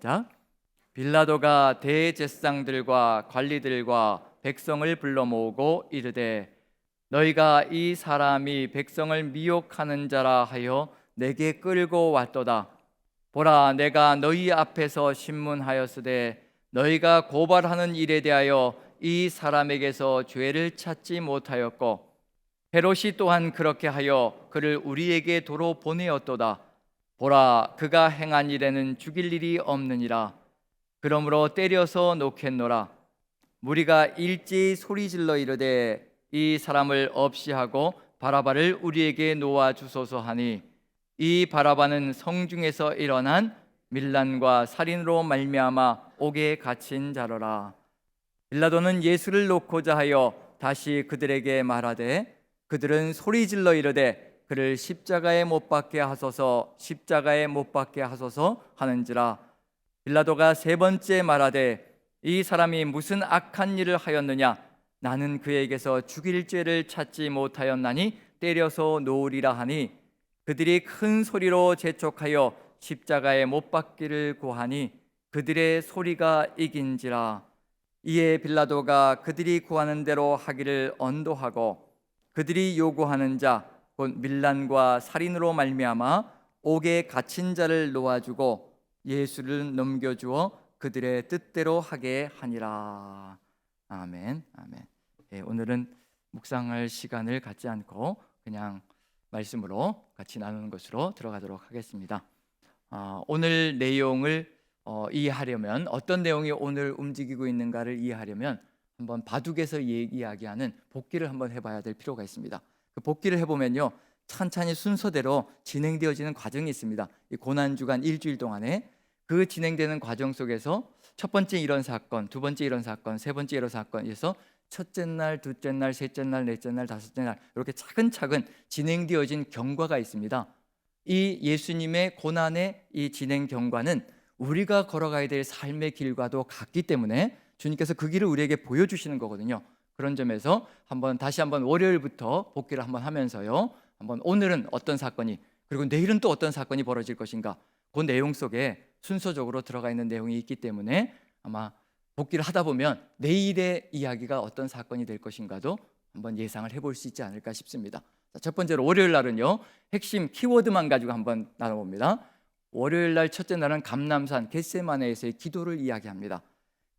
시작. 빌라도가 대제사장들과 관리들과 백성을 불러 모으고 이르되 너희가 이 사람이 백성을 미혹하는 자라 하여 내게 끌고 왔도다. 보라 내가 너희 앞에서 신문하였으되 너희가 고발하는 일에 대하여 이 사람에게서 죄를 찾지 못하였고 헤롯이 또한 그렇게 하여 그를 우리에게 도로 보내었도다. 보라 그가 행한 일에는 죽일 일이 없느니라. 그러므로 때려서 놓겠노라. 무리가 일제히 소리질러 이르되 이 사람을 없이 하고 바라바를 우리에게 놓아 주소서 하니 이 바라바는 성중에서 일어난 밀란과 살인으로 말미암아 옥에 갇힌 자로라. 빌라도는 예수를 놓고자 하여 다시 그들에게 말하되 그들은 소리질러 이르되 그를 십자가에 못 박게 하소서 십자가에 못 박게 하소서 하는지라. 빌라도가 세 번째 말하되 이 사람이 무슨 악한 일을 하였느냐? 나는 그에게서 죽일 죄를 찾지 못하였나니 때려서 놓으리라 하니. 그들이 큰 소리로 재촉하여 십자가에 못 박기를 구하니 그들의 소리가 이긴지라. 이에 빌라도가 그들이 구하는 대로 하기를 언도하고 그들이 요구하는 자 곧 밀란과 살인으로 말미암아 옥에 갇힌 자를 놓아주고 예수를 넘겨주어 그들의 뜻대로 하게 하니라 아멘 아멘 예, 오늘은 묵상할 시간을 갖지 않고 그냥 말씀으로 같이 나누는 것으로 들어가도록 하겠습니다. 아, 오늘 내용을 어, 이해하려면 어떤 내용이 오늘 움직이고 있는가를 이해하려면 한번 바둑에서 이야기하는 복기를 한번 해봐야 될 필요가 있습니다. 그 복기를 해보면요 찬찬히 순서대로 진행되어지는 과정이 있습니다. 이 고난 주간 일주일 동안에 그 진행되는 과정 속에서 첫 번째 이런 사건, 두 번째 이런 사건, 세 번째 이런 사건에서 첫째 날, 둘째 날, 셋째 날, 넷째 날, 다섯째 날 이렇게 차근차근 진행되어진 경과가 있습니다. 이 예수님의 고난의 이 진행 경과는 우리가 걸어가야 될 삶의 길과도 같기 때문에 주님께서 그 길을 우리에게 보여주시는 거거든요. 그런 점에서 한번 다시 한번 월요일부터 복귀를 한번 하면서요. 한번 오늘은 어떤 사건이 그리고 내일은 또 어떤 사건이 벌어질 것인가 그 내용 속에 순서적으로 들어가 있는 내용이 있기 때문에 아마 복귀를 하다 보면 내일의 이야기가 어떤 사건이 될 것인가도 한번 예상을 해볼 수 있지 않을까 싶습니다. 자, 첫 번째로 월요일 날은요 핵심 키워드만 가지고 한번 나눠봅니다. 월요일 날 첫째 날은 감남산 겟세마네에서의 기도를 이야기합니다.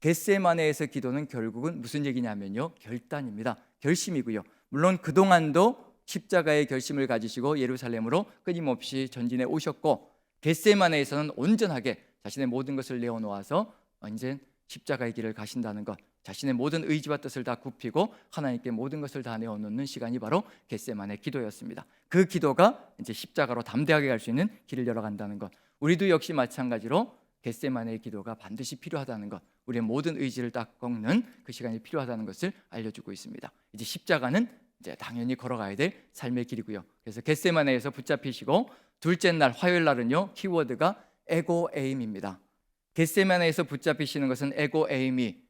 겟세마네에서 기도는 결국은 무슨 얘기냐면요 결단입니다. 결심이고요. 물론 그 동안도 십자가의 결심을 가지시고 예루살렘으로 끊임없이 전진해 오셨고 겟세마네에서는 온전하게 자신의 모든 것을 내어놓아서 이제 십자가의 길을 가신다는 것, 자신의 모든 의지와 뜻을 다 굽히고 하나님께 모든 것을 다 내어놓는 시간이 바로 겟세만의 기도였습니다. 그 기도가 이제 십자가로 담대하게 갈 수 있는 길을 열어간다는 것. 우리도 역시 마찬가지로 겟세만의 기도가 반드시 필요하다는 것, 우리의 모든 의지를 딱 꺾는 그 시간이 필요하다는 것을 알려주고 있습니다. 이제 십자가는 이제 당연히 걸어가야 될 삶의 길이고요. 그래서 겟세만에서 붙잡히시고 둘째 날 화요일 날은요 키워드가 에고 에임입니다. 겟세마네에서 붙잡히시는 것은 에고 에임이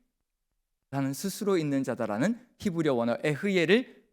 나는 스스로 있는 자다라는 히브리어 원어 에흐예를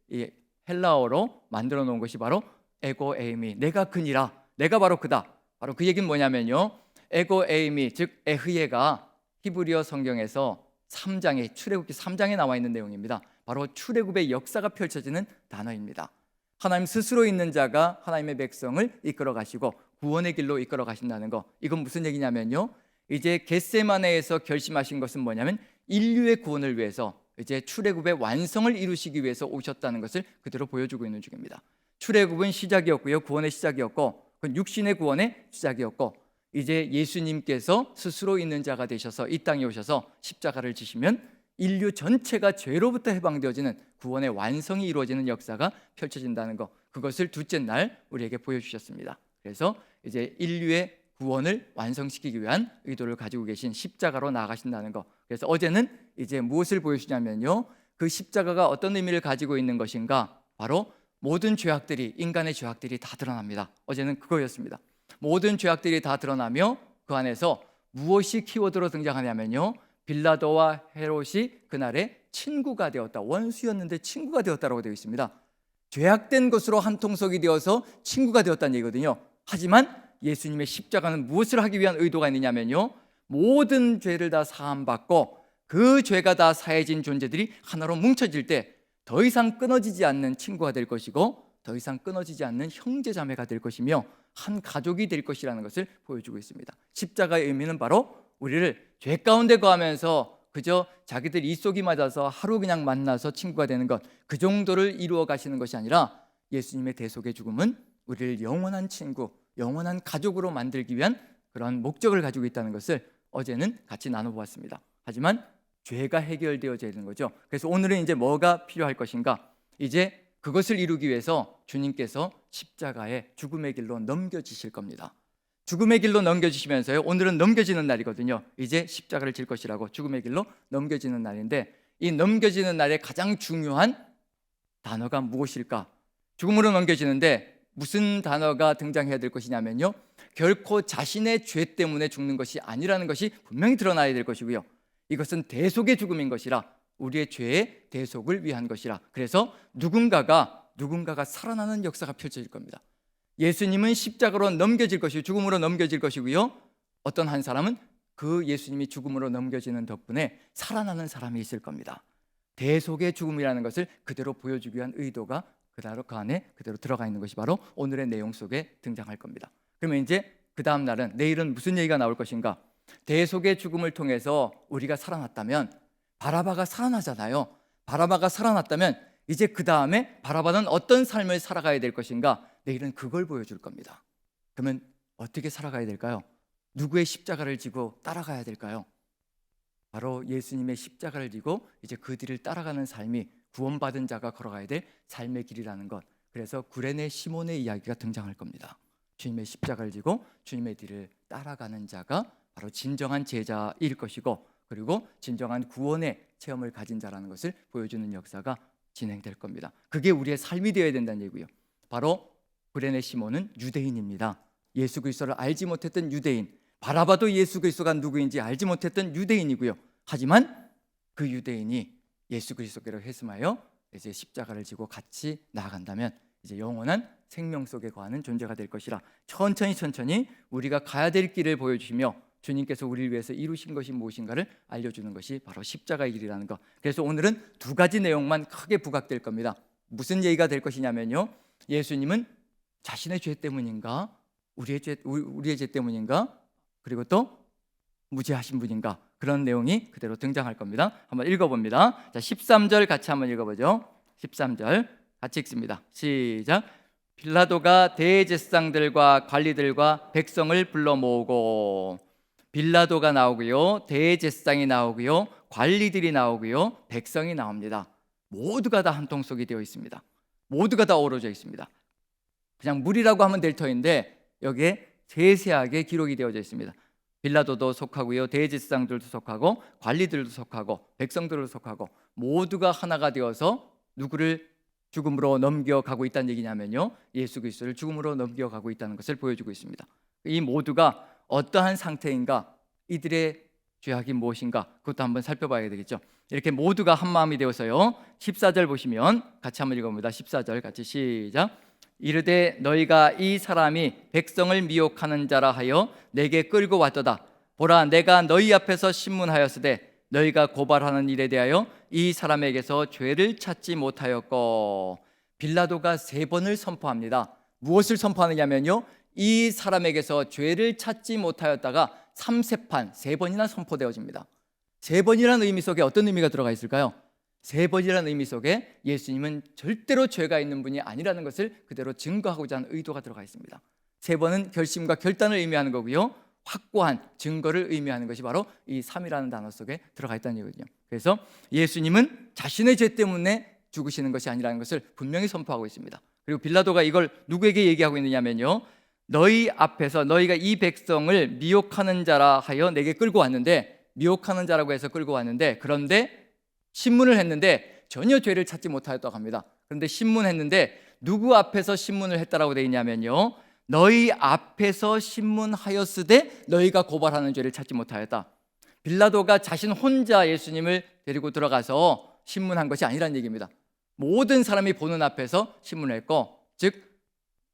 헬라어로 만들어 놓은 것이 바로 에고 에임이 내가 그니라 내가 바로 그다 바로 그 얘기는 뭐냐면요 에고 에임이 즉 에흐예가 히브리어 성경에서 3장에 출애굽기 3장에 나와 있는 내용입니다 바로 출애굽의 역사가 펼쳐지는 단어입니다 하나님 스스로 있는 자가 하나님의 백성을 이끌어 가시고 구원의 길로 이끌어 가신다는 거 이건 무슨 얘기냐면요 이제 겟세마네에서 결심하신 것은 뭐냐면 인류의 구원을 위해서 이제 출애굽의 완성을 이루시기 위해서 오셨다는 것을 그대로 보여주고 있는 중입니다. 출애굽은 시작이었고요. 구원의 시작이었고 그건 육신의 구원의 시작이었고 이제 예수님께서 스스로 있는 자가 되셔서 이 땅에 오셔서 십자가를 지시면 인류 전체가 죄로부터 해방되어지는 구원의 완성이 이루어지는 역사가 펼쳐진다는 것 그것을 둘째 날 우리에게 보여주셨습니다. 그래서 이제 인류의 구원을 완성시키기 위한 의도를 가지고 계신 십자가로 나아가신다는 것. 그래서 어제는 이제 무엇을 보여주냐면요. 그 십자가가 어떤 의미를 가지고 있는 것인가? 바로 모든 죄악들이 인간의 죄악들이 다 드러납니다. 어제는 그거였습니다. 모든 죄악들이 다 드러나며 그 안에서 무엇이 키워드로 등장하냐면요. 빌라도와 헤롯이 그날의 친구가 되었다. 원수였는데 친구가 되었다라고 되어 있습니다. 죄악된 것으로 한 통속이 되어서 친구가 되었다는 얘기거든요. 하지만 예수님의 십자가는 무엇을 하기 위한 의도가 있느냐면요. 모든 죄를 다 사함 받고 그 죄가 다 사해진 존재들이 하나로 뭉쳐질 때 더 이상 끊어지지 않는 친구가 될 것이고 더 이상 끊어지지 않는 형제 자매가 될 것이며 한 가족이 될 것이라는 것을 보여주고 있습니다. 십자가의 의미는 바로 우리를 죄 가운데 거하면서 그저 자기들 입속이 맞아서 하루 그냥 만나서 친구가 되는 것 그 정도를 이루어 가시는 것이 아니라 예수님의 대속의 죽음은 우리를 영원한 친구, 영원한 가족으로 만들기 위한 그런 목적을 가지고 있다는 것을 어제는 같이 나눠보았습니다. 하지만 죄가 해결되어져야 되는 거죠. 그래서 오늘은 이제 뭐가 필요할 것인가? 이제 그것을 이루기 위해서 주님께서 십자가의 죽음의 길로 넘겨지실 겁니다. 죽음의 길로 넘겨주시면서요. 오늘은 넘겨지는 날이거든요. 이제 십자가를 질 것이라고 죽음의 길로 넘겨지는 날인데 이 넘겨지는 날의 가장 중요한 단어가 무엇일까? 죽음으로 넘겨지는데 무슨 단어가 등장해야 될 것이냐면요. 결코 자신의 죄 때문에 죽는 것이 아니라는 것이 분명히 드러나야 될 것이고요. 이것은 대속의 죽음인 것이라 우리의 죄의 대속을 위한 것이라. 그래서 누군가가 누군가가 살아나는 역사가 펼쳐질 겁니다. 예수님은 십자가로 넘겨질 것이고 죽음으로 넘겨질 것이고요. 어떤 한 사람은 그 예수님이 죽음으로 넘겨지는 덕분에 살아나는 사람이 있을 겁니다. 대속의 죽음이라는 것을 그대로 보여주기 위한 의도가 그대로 그 안에 그대로 들어가 있는 것이 바로 오늘의 내용 속에 등장할 겁니다. 그러면 이제 그 다음 날은 내일은 무슨 얘기가 나올 것인가? 대속의 죽음을 통해서 우리가 살아났다면 바라바가 살아나잖아요. 바라바가 살아났다면 이제 그 다음에 바라바는 어떤 삶을 살아가야 될 것인가? 내일은 그걸 보여줄 겁니다. 그러면 어떻게 살아가야 될까요? 누구의 십자가를 지고 따라가야 될까요? 바로 예수님의 십자가를 지고 이제 그 뒤를 따라가는 삶이 구원받은 자가 걸어가야 될 삶의 길이라는 것. 그래서 구레네 시몬의 이야기가 등장할 겁니다. 주님의 십자가를 지고 주님의 뒤를 따라가는 자가 바로 진정한 제자일 것이고 그리고 진정한 구원의 체험을 가진 자라는 것을 보여주는 역사가 진행될 겁니다. 그게 우리의 삶이 되어야 된다는 얘기고요. 바로 구레네 시몬은 유대인입니다. 예수 그리스도를 알지 못했던 유대인. 바라봐도 예수 그리스도가 누구인지 알지 못했던 유대인이고요. 하지만 그 유대인이 예수 그리스도께로 회심하여 이제 십자가를 지고 같이 나아간다면 이제 영원한 생명 속에 거하는 존재가 될 것이라 천천히 천천히 우리가 가야 될 길을 보여주시며 주님께서 우리를 위해서 이루신 것이 무엇인가를 알려주는 것이 바로 십자가의 길이라는 것. 그래서 오늘은 두 가지 내용만 크게 부각될 겁니다. 무슨 얘기가 될 것이냐면요. 예수님은 자신의 죄 때문인가, 우리의 죄, 우리의 죄 때문인가, 그리고 또 무죄하신 분인가 그런 내용이 그대로 등장할 겁니다. 한번 읽어봅니다. 자, 13절 같이 한번 읽어보죠. 13절 같이 읽습니다. 시작. 빌라도가 대제사장들과 관리들과 백성을 불러 모으고 빌라도가 나오고요, 대제사장이 나오고요, 관리들이 나오고요, 백성이 나옵니다. 모두가 다 한 통 속이 되어 있습니다. 모두가 다 어우러져 있습니다. 그냥 물이라고 하면 될 터인데 여기에 세세하게 기록이 되어져 있습니다. 빌라도도 속하고요, 대제사장들도 속하고 관리들도 속하고 백성들도 속하고 모두가 하나가 되어서 누구를 죽음으로 넘겨가고 있다는 얘기냐면요, 예수 그리스도를 죽음으로 넘겨가고 있다는 것을 보여주고 있습니다. 이 모두가 어떠한 상태인가, 이들의 죄악이 무엇인가, 그것도 한번 살펴봐야 되겠죠. 이렇게 모두가 한 마음이 되어서요. 14절 보시면 같이 한번 읽어봅니다. 14절 같이 시작. 이르되 너희가 이 사람이 백성을 미혹하는 자라 하여 내게 끌고 왔도다. 보라 내가 너희 앞에서 신문하였으되 너희가 고발하는 일에 대하여 이 사람에게서 죄를 찾지 못하였고 빌라도가 세 번을 선포합니다. 무엇을 선포하느냐면요. 이 사람에게서 죄를 찾지 못하였다가 3세판 세 번이나 선포되어집니다. 세 번이라는 의미 속에 어떤 의미가 들어가 있을까요? 세 번이라는 의미 속에 예수님은 절대로 죄가 있는 분이 아니라는 것을 그대로 증거하고자 하는 의도가 들어가 있습니다. 세 번은 결심과 결단을 의미하는 거고요. 확고한 증거를 의미하는 것이 바로 이 3이라는 단어 속에 들어가 있다는 얘기거든요. 그래서 예수님은 자신의 죄 때문에 죽으시는 것이 아니라는 것을 분명히 선포하고 있습니다. 그리고 빌라도가 이걸 누구에게 얘기하고 있느냐면요. 너희 앞에서 너희가 이 백성을 미혹하는 자라 하여 내게 끌고 왔는데 미혹하는 자라고 해서 끌고 왔는데 그런데 신문을 했는데 전혀 죄를 찾지 못하였다고 합니다. 그런데 신문했는데 누구 앞에서 신문을 했다라고 되어 있냐면요. 너희 앞에서 신문하였으되 너희가 고발하는 죄를 찾지 못하였다. 빌라도가 자신 혼자 예수님을 데리고 들어가서 신문한 것이 아니란 얘기입니다. 모든 사람이 보는 앞에서 신문을 했고, 즉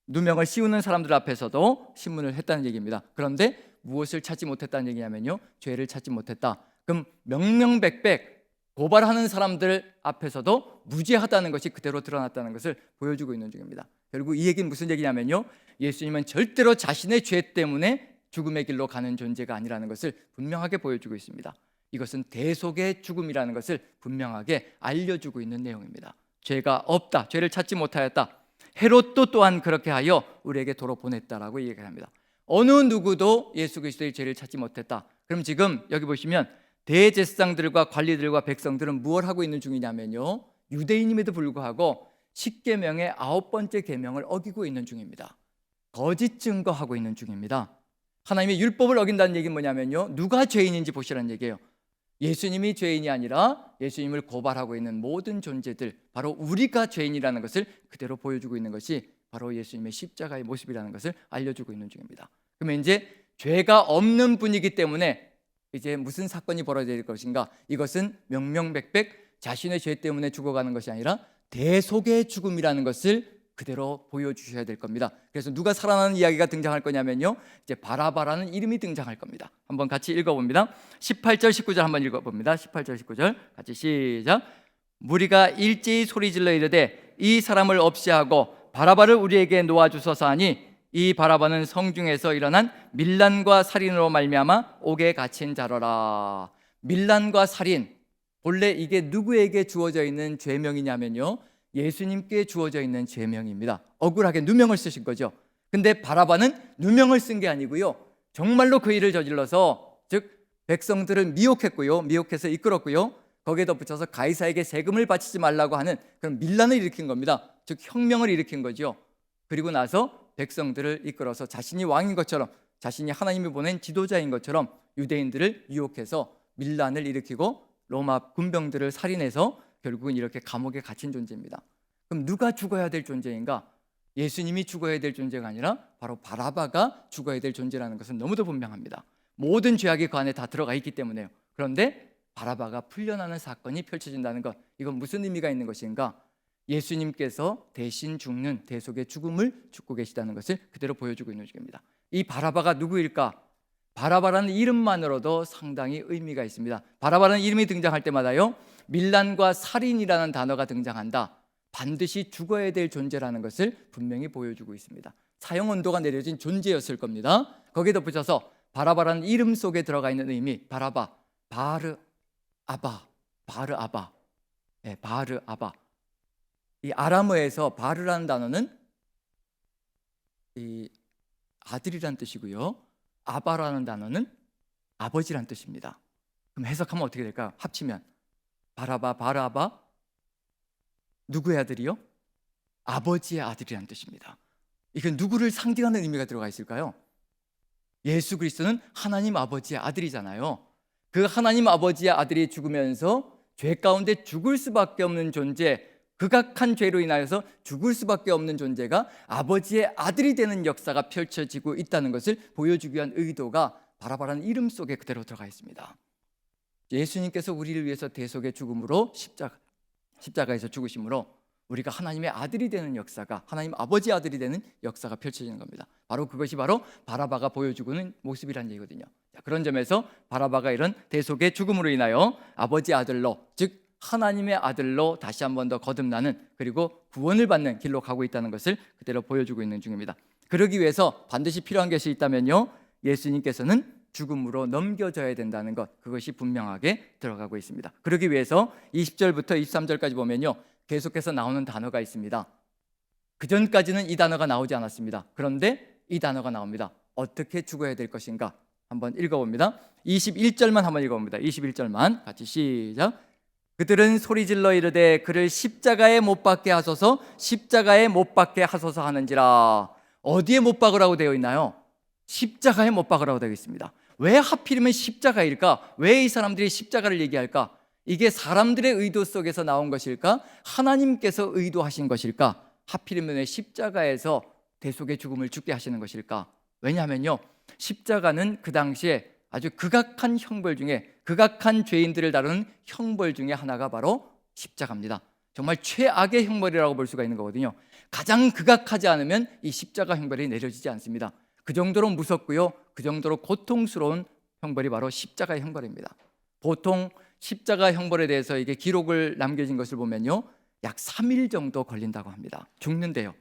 누명을 씌우는 사람들 앞에서도 신문을 했다는 얘기입니다. 그런데 무엇을 찾지 못했다는 얘기냐면요. 죄를 찾지 못했다. 그럼 명명백백 고발하는 사람들 앞에서도 무죄하다는 것이 그대로 드러났다는 것을 보여주고 있는 중입니다. 결국 이 얘기는 무슨 얘기냐면요. 예수님은 절대로 자신의 죄 때문에 죽음의 길로 가는 존재가 아니라는 것을 분명하게 보여주고 있습니다. 이것은 대속의 죽음이라는 것을 분명하게 알려주고 있는 내용입니다. 죄가 없다. 죄를 찾지 못하였다. 헤롯도 또한 그렇게 하여 우리에게 도로 보냈다라고 얘기합니다. 어느 누구도 예수 그리스도의 죄를 찾지 못했다. 그럼 지금 여기 보시면 대제사장들과 관리들과 백성들은 무엇 하고 있는 중이냐면요. 유대인임에도 불구하고 십계명의 아홉 번째 계명을 어기고 있는 중입니다. 거짓 증거하고 있는 중입니다. 하나님의 율법을 어긴다는 얘기는 뭐냐면요. 누가 죄인인지 보시라는 얘기예요. 예수님이 죄인이 아니라 예수님을 고발하고 있는 모든 존재들 바로 우리가 죄인이라는 것을 그대로 보여주고 있는 것이 바로 예수님의 십자가의 모습이라는 것을 알려주고 있는 중입니다. 그러면 이제 죄가 없는 분이기 때문에 이제 무슨 사건이 벌어질 것인가? 이것은 명명백백 자신의 죄 때문에 죽어가는 것이 아니라 대속의 죽음이라는 것을 그대로 보여주셔야 될 겁니다. 그래서 누가 살아나는 이야기가 등장할 거냐면요. 이제 바라바라는 이름이 등장할 겁니다. 한번 같이 읽어봅니다. 18절, 19절 한번 읽어봅니다. 18절, 19절 같이 시작. 무리가 일제히 소리질러 이르되 이 사람을 없이 하고 바라바를 우리에게 놓아주소서 하니 이 바라바는 성중에서 일어난 밀란과 살인으로 말미암아 옥에 갇힌 자로라. 밀란과 살인 본래 이게 누구에게 주어져 있는 죄명이냐면요. 예수님께 주어져 있는 죄명입니다. 억울하게 누명을 쓰신 거죠. 근데 바라바는 누명을 쓴 게 아니고요. 정말로 그 일을 저질러서 즉 백성들을 미혹했고요. 미혹해서 이끌었고요. 거기에 덧붙여서 가이사에게 세금을 바치지 말라고 하는 그런 밀란을 일으킨 겁니다. 즉 혁명을 일으킨 거죠. 그리고 나서 백성들을 이끌어서 자신이 왕인 것처럼 자신이 하나님이 보낸 지도자인 것처럼 유대인들을 유혹해서 밀란을 일으키고 로마 군병들을 살인해서 결국은 이렇게 감옥에 갇힌 존재입니다. 그럼 누가 죽어야 될 존재인가? 예수님이 죽어야 될 존재가 아니라 바로 바라바가 죽어야 될 존재라는 것은 너무도 분명합니다. 모든 죄악이 그 안에 다 들어가 있기 때문에요. 그런데 바라바가 풀려나는 사건이 펼쳐진다는 것, 이건 무슨 의미가 있는 것인가? 예수님께서 대신 죽는 대속의 죽음을 죽고 계시다는 것을 그대로 보여주고 있는 중입니다. 이 바라바가 누구일까? 바라바라는 이름만으로도 상당히 의미가 있습니다. 바라바라는 이름이 등장할 때마다요, 밀란과 살인이라는 단어가 등장한다. 반드시 죽어야 될 존재라는 것을 분명히 보여주고 있습니다. 사형 언도가 내려진 존재였을 겁니다. 거기에 덧붙여서 바라바라는 이름 속에 들어가 있는 의미, 바라바, 바르 아바, 바르 아바, 네, 바르 아바. 이 아람어에서 바르라는 단어는 이 아들이란 뜻이고요. 아바라는 단어는 아버지란 뜻입니다. 그럼 해석하면 어떻게 될까요? 합치면 바라바 바라바 누구의 아들이요? 아버지의 아들이란 뜻입니다. 이건 누구를 상징하는 의미가 들어가 있을까요? 예수 그리스도는 하나님 아버지의 아들이잖아요. 그 하나님 아버지의 아들이 죽으면서 죄 가운데 죽을 수밖에 없는 존재, 극악한 죄로 인하여서 죽을 수밖에 없는 존재가 아버지의 아들이 되는 역사가 펼쳐지고 있다는 것을 보여주기 위한 의도가 바라바라는 이름 속에 그대로 들어가 있습니다. 예수님께서 우리를 위해서 대속의 죽음으로 십자가, 십자가에서 죽으심으로 우리가 하나님의 아들이 되는 역사가 하나님 아버지 아들이 되는 역사가 펼쳐지는 겁니다. 바로 그것이 바로 바라바가 보여주고는 모습이란 얘기거든요. 자, 그런 점에서 바라바가 이런 대속의 죽음으로 인하여 아버지 아들로 즉 하나님의 아들로 다시 한 번 더 거듭나는 그리고 구원을 받는 길로 가고 있다는 것을 그대로 보여주고 있는 중입니다. 그러기 위해서 반드시 필요한 것이 있다면요. 예수님께서는 죽음으로 넘겨져야 된다는 것 그것이 분명하게 들어가고 있습니다. 그러기 위해서 20절부터 23절까지 보면요. 계속해서 나오는 단어가 있습니다. 그 전까지는 이 단어가 나오지 않았습니다. 그런데 이 단어가 나옵니다. 어떻게 죽어야 될 것인가? 한번 읽어봅니다. 21절만 한번 읽어봅니다. 21절만 같이 시작. 그들은 소리질러 이르되 그를 십자가에 못 박게 하소서 십자가에 못 박게 하소서 하는지라 어디에 못 박으라고 되어 있나요? 십자가에 못 박으라고 되어 있습니다. 왜 하필이면 십자가일까? 왜 이 사람들이 십자가를 얘기할까? 이게 사람들의 의도 속에서 나온 것일까? 하나님께서 의도하신 것일까? 하필이면 왜 십자가에서 대속의 죽음을 죽게 하시는 것일까? 왜냐하면요. 십자가는 그 당시에 아주 극악한 형벌 중에 극악한 죄인들을 다루는 형벌 중에 하나가 바로 십자가입니다. 정말 최악의 형벌이라고 볼 수가 있는 거거든요. 가장 극악하지 않으면 이 십자가 형벌이 내려지지 않습니다. 그 정도로 무섭고요. 그 정도로 고통스러운 형벌이 바로 십자가의 형벌입니다. 보통 십자가 형벌에 대해서 이게 기록을 남겨진 것을 보면요. 약 3일 정도 걸린다고 합니다. 죽는데요.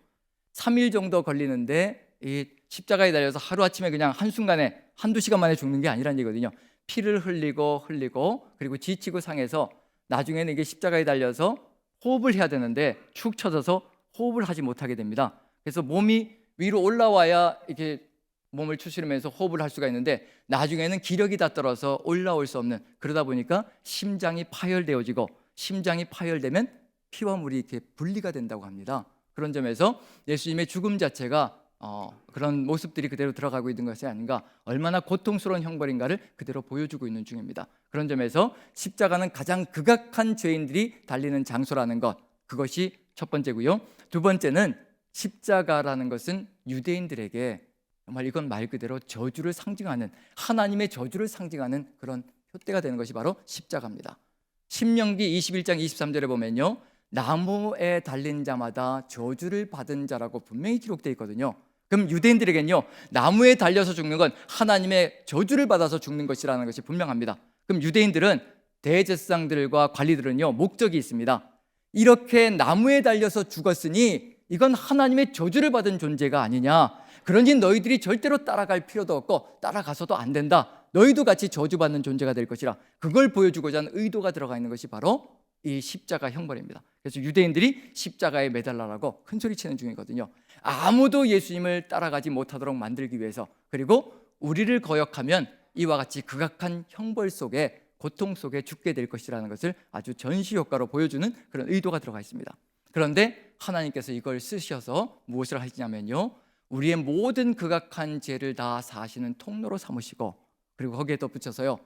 3일 정도 걸리는데 이 십자가에 달려서 하루아침에 그냥 한순간에 한두 시간 만에 죽는 게 아니란 얘기거든요. 피를 흘리고 흘리고 그리고 지치고 상해서 나중에는 이게 십자가에 달려서 호흡을 해야 되는데 축 처져서 호흡을 하지 못하게 됩니다. 그래서 몸이 위로 올라와야 이렇게 몸을 추스르면서 호흡을 할 수가 있는데 나중에는 기력이 다 떨어서 올라올 수 없는 그러다 보니까 심장이 파열되어지고 심장이 파열되면 피와 물이 이렇게 분리가 된다고 합니다. 그런 점에서 예수님의 죽음 자체가 어, 그런 모습들이 그대로 들어가고 있는 것이 아닌가 얼마나 고통스러운 형벌인가를 그대로 보여주고 있는 중입니다. 그런 점에서 십자가는 가장 극악한 죄인들이 달리는 장소라는 것 그것이 첫 번째고요. 두 번째는 십자가라는 것은 유대인들에게 정말 이건 말 그대로 저주를 상징하는 하나님의 저주를 상징하는 그런 표대가 되는 것이 바로 십자가입니다. 신명기 21장 23절에 보면요. 나무에 달린 자마다 저주를 받은 자라고 분명히 기록되어 있거든요. 그럼 유대인들에겐요. 나무에 달려서 죽는 건 하나님의 저주를 받아서 죽는 것이라는 것이 분명합니다. 그럼 유대인들은 대제사장들과 관리들은요. 목적이 있습니다. 이렇게 나무에 달려서 죽었으니 이건 하나님의 저주를 받은 존재가 아니냐. 그러니 너희들이 절대로 따라갈 필요도 없고 따라가서도 안 된다. 너희도 같이 저주받는 존재가 될 것이라. 그걸 보여주고자 하는 의도가 들어가 있는 것이 바로 이 십자가 형벌입니다. 그래서 유대인들이 십자가에 매달라라고 큰 소리 치는 중이거든요. 아무도 예수님을 따라가지 못하도록 만들기 위해서 그리고 우리를 거역하면 이와 같이 극악한 형벌 속에 고통 속에 죽게 될 것이라는 것을 아주 전시 효과로 보여주는 그런 의도가 들어가 있습니다. 그런데 하나님께서 이걸 쓰셔서 무엇을 하시냐면요. 우리의 모든 극악한 죄를 다 사하시는 통로로 삼으시고 그리고 거기에 덧붙여서요.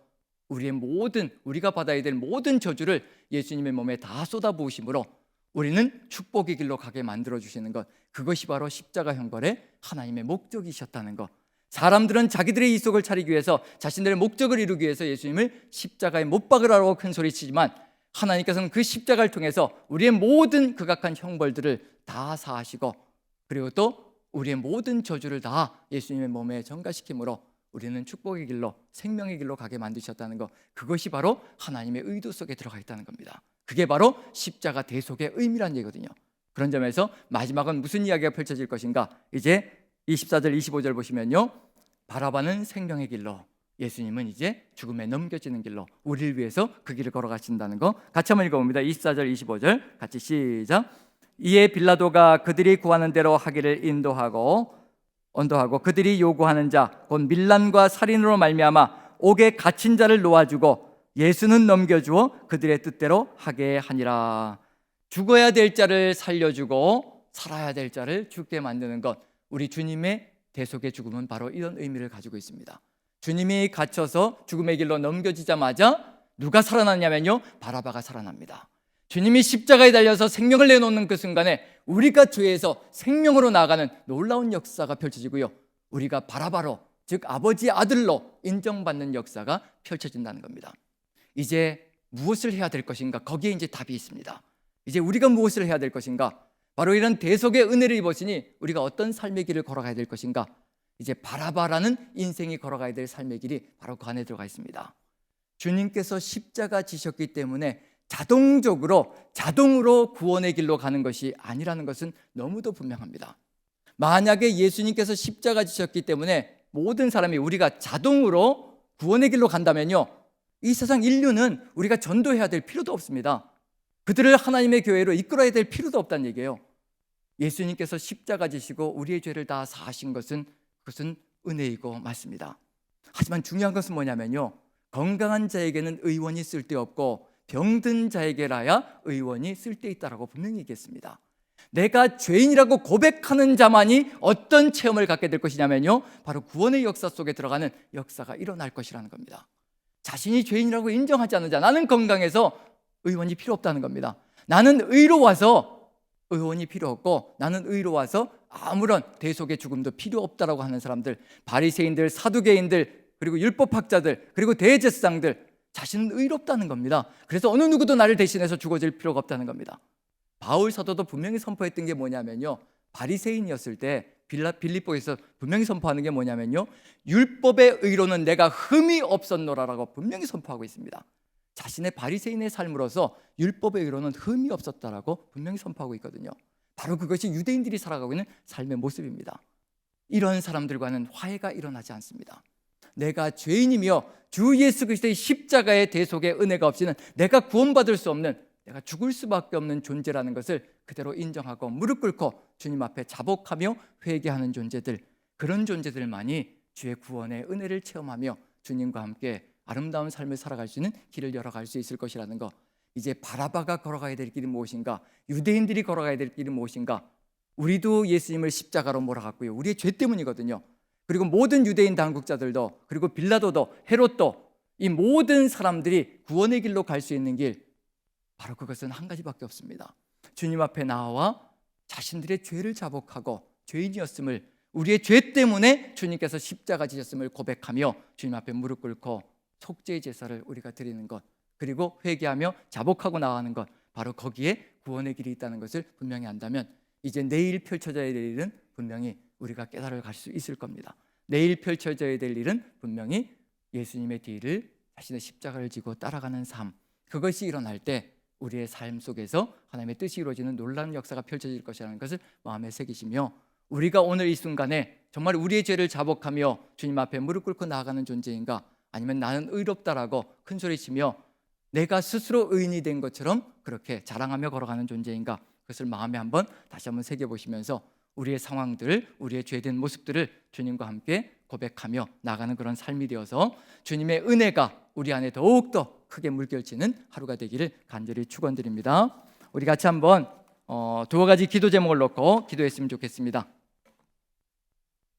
우리의 모든 우리가 받아야 될 모든 저주를 예수님의 몸에 다 쏟아부으심으로 우리는 축복의 길로 가게 만들어 주시는 것 그것이 바로 십자가 형벌의 하나님의 목적이셨다는 것. 사람들은 자기들의 이속을 차리기 위해서 자신들의 목적을 이루기 위해서 예수님을 십자가에 못 박으라고 큰 소리치지만 하나님께서는 그 십자가를 통해서 우리의 모든 극악한 형벌들을 다 사하시고 그리고 또 우리의 모든 저주를 다 예수님의 몸에 전가시킴으로 우리는 축복의 길로 생명의 길로 가게 만드셨다는 것 그것이 바로 하나님의 의도 속에 들어가 있다는 겁니다. 그게 바로 십자가 대속의 의미란 얘기거든요. 그런 점에서 마지막은 무슨 이야기가 펼쳐질 것인가? 이제 24절 25절 보시면요. 바라바는 생명의 길로 예수님은 이제 죽음에 넘겨지는 길로 우리를 위해서 그 길을 걸어가신다는 거 같이 한번 읽어봅니다. 24절 25절 같이 시작. 이에 빌라도가 그들이 구하는 대로 하기를 인도하고 언도하고 그들이 요구하는 자 곧 밀란과 살인으로 말미암아 옥에 갇힌 자를 놓아주고 예수는 넘겨주어 그들의 뜻대로 하게 하니라. 죽어야 될 자를 살려주고 살아야 될 자를 죽게 만드는 것 우리 주님의 대속의 죽음은 바로 이런 의미를 가지고 있습니다. 주님이 갇혀서 죽음의 길로 넘겨지자마자 누가 살아났냐면요 바라바가 살아납니다. 주님이 십자가에 달려서 생명을 내놓는 그 순간에 우리가 죄에서 생명으로 나가는 놀라운 역사가 펼쳐지고요. 우리가 바라바로 즉 아버지의 아들로 인정받는 역사가 펼쳐진다는 겁니다. 이제 무엇을 해야 될 것인가? 거기에 이제 답이 있습니다. 이제 우리가 무엇을 해야 될 것인가? 바로 이런 대속의 은혜를 입었으니 우리가 어떤 삶의 길을 걸어가야 될 것인가? 이제 바라바라는 인생이 걸어가야 될 삶의 길이 바로 그 안에 들어가 있습니다. 주님께서 십자가 지셨기 때문에 자동적으로 자동으로 구원의 길로 가는 것이 아니라는 것은 너무도 분명합니다. 만약에 예수님께서 십자가 지셨기 때문에 모든 사람이 우리가 자동으로 구원의 길로 간다면요. 이 세상 인류는 우리가 전도해야 될 필요도 없습니다. 그들을 하나님의 교회로 이끌어야 될 필요도 없다는 얘기예요. 예수님께서 십자가 지시고 우리의 죄를 다 사하신 것은 그것은 은혜이고 맞습니다. 하지만 중요한 것은 뭐냐면요. 건강한 자에게는 의원이 쓸데없고 병든 자에게라야 의원이 쓸데있다라고 분명히 얘기했습니다. 내가 죄인이라고 고백하는 자만이 어떤 체험을 갖게 될 것이냐면요. 바로 구원의 역사 속에 들어가는 역사가 일어날 것이라는 겁니다. 자신이 죄인이라고 인정하지 않는 자, 나는 건강해서 의원이 필요 없다는 겁니다. 나는 의로워서 의원이 필요 없고 나는 의로워서 아무런 대속의 죽음도 필요 없다라고 하는 사람들, 바리새인들, 사두개인들, 그리고 율법학자들, 그리고 대제사장들 자신은 의롭다는 겁니다. 그래서 어느 누구도 나를 대신해서 죽어질 필요가 없다는 겁니다. 바울 사도도 분명히 선포했던 게 뭐냐면요. 바리새인이었을 때 빌라 빌립보에서 분명히 선포하는 게 뭐냐면요. 율법의 의로는 내가 흠이 없었노라라고 분명히 선포하고 있습니다. 자신의 바리새인의 삶으로서 율법의 의로는 흠이 없었다라고 분명히 선포하고 있거든요. 바로 그것이 유대인들이 살아가고 있는 삶의 모습입니다. 이런 사람들과는 화해가 일어나지 않습니다. 내가 죄인이며 주 예수 그리스도의 십자가의 대속의 은혜가 없이는 내가 구원받을 수 없는 내가 죽을 수밖에 없는 존재라는 것을 그대로 인정하고 무릎 꿇고 주님 앞에 자복하며 회개하는 존재들 그런 존재들만이 주의 구원의 은혜를 체험하며 주님과 함께 아름다운 삶을 살아갈 수 있는 길을 열어갈 수 있을 것이라는 것. 이제 바라바가 걸어가야 될 길이 무엇인가? 유대인들이 걸어가야 될 길이 무엇인가? 우리도 예수님을 십자가로 몰아갔고요. 우리의 죄 때문이거든요 그리고 모든 유대인 당국자들도 그리고 빌라도도 헤롯도 이 모든 사람들이 구원의 길로 갈 수 있는 길 바로 그것은 한 가지밖에 없습니다. 주님 앞에 나와 자신들의 죄를 자복하고 죄인이었음을 우리의 죄 때문에 주님께서 십자가 지셨음을 고백하며 주님 앞에 무릎 꿇고 속죄의 제사를 우리가 드리는 것 그리고 회개하며 자복하고 나가는 것 바로 거기에 구원의 길이 있다는 것을 분명히 안다면 이제 내일 펼쳐져야 될 일은 분명히 우리가 깨달아 갈 수 있을 겁니다. 내일 펼쳐져야 될 일은 분명히 예수님의 뒤를 자신의 십자가를 지고 따라가는 삶. 그것이 일어날 때 우리의 삶 속에서 하나님의 뜻이 이루어지는 놀라운 역사가 펼쳐질 것이라는 것을 마음에 새기시며 우리가 오늘 이 순간에 정말 우리의 죄를 자복하며 주님 앞에 무릎 꿇고 나아가는 존재인가? 아니면 나는 의롭다라고 큰 소리치며 내가 스스로 의인이 된 것처럼 그렇게 자랑하며 걸어가는 존재인가? 그것을 마음에 한번 다시 한번 새겨 보시면서 우리의 상황들, 우리의 죄된 모습들을 주님과 함께 고백하며 나가는 그런 삶이 되어서 주님의 은혜가 우리 안에 더욱 더 크게 물결치는 하루가 되기를 간절히 축원드립니다. 우리 같이 한번 어, 두 가지 기도 제목을 놓고 기도했으면 좋겠습니다.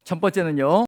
첫 번째는요.